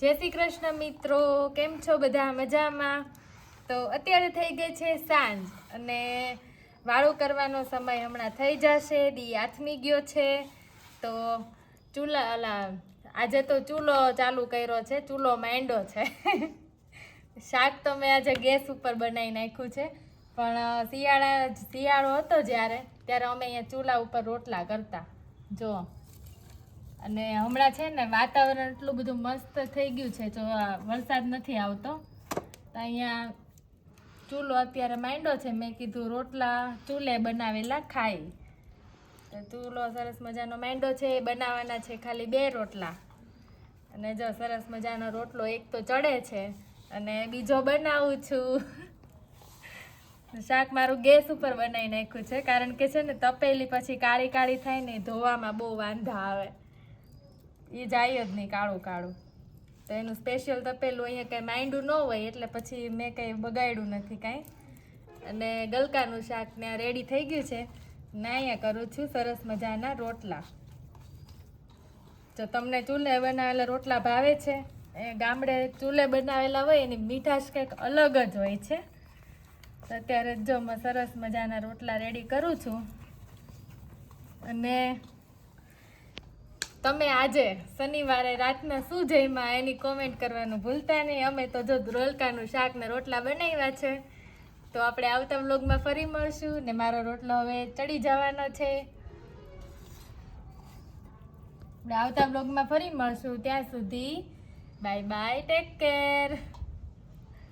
જય શ્રી કૃષ્ણ મિત્રો, કેમ છો બધા? મજામાં? તો અત્યારે થઈ ગઈ છે સાંજ અને વાળું કરવાનો સમય હમણાં થઈ જશે. દી આથમી ગયો છે. તો ચૂલા, અલા, આજે તો ચૂલો ચાલુ કર્યો છે. ચૂલો માંડો છે. શાક તો મેં આજે ગેસ ઉપર બનાવી નાખ્યું છે. પણ શિયાળા, શિયાળો હતો જ્યારે, ત્યારે અમે અહીંયા ચૂલા ઉપર રોટલા કરતા. જો. અને હમણાં છે ને વાતાવરણ એટલું બધું મસ્ત થઈ ગયું છે, જો વરસાદ નથી આવતો. તો અહીંયા ચૂલો અત્યારે માંડ્યો છે, મેં કીધું રોટલા ચૂલે બનાવેલા ખાઈ. તો ચૂલો સરસ મજાનો માંડ્યો છે, એ બનાવવાના છે ખાલી બે રોટલા. અને જો સરસ મજાનો રોટલો એક તો ચડે છે, અને બીજો બનાવું છું. શાક મારું ગેસ ઉપર બનાવી નાખ્યું છે, કારણ કે છે ને તપેલી પછી કાળી કાળી થાય ને ધોવામાં બહુ વાંધા આવે. એ જાય જ નહીં કાળું કાળું. તો એનું સ્પેશિયલ તપેલું અહીંયા કંઈ માંડ્યું ન હોય એટલે પછી મેં કંઈ બગાડ્યું નથી કાંઈ. અને ગલકાનું શાક ને રેડી થઈ ગયું છે. ને અહીંયા કરું છું સરસ મજાના રોટલા. જો તમને ચૂલે બનાવેલા રોટલા ભાવે છે. એ ગામડે ચૂલે બનાવેલા હોય એની મીઠાશ કંઈક અલગ જ હોય છે. તો અત્યારે જો મેં સરસ મજાના રોટલા રેડી કરું છું. અને તમે આજે શનિવારે રાતના શું જઈમાં એની કોમેન્ટ કરવાનું ભૂલતા નહીં. અમે તો જો રોલકાનું શાક ને રોટલા બનાવ્યા છે. તો આપણે આવતા વ્લોગમાં ફરી મળશું ને મારો રોટલો હવે ચડી જવાનો છે. આપણે આવતા બ્લોગમાં ફરી મળશું. ત્યાં સુધી બાય બાય ટેક કેર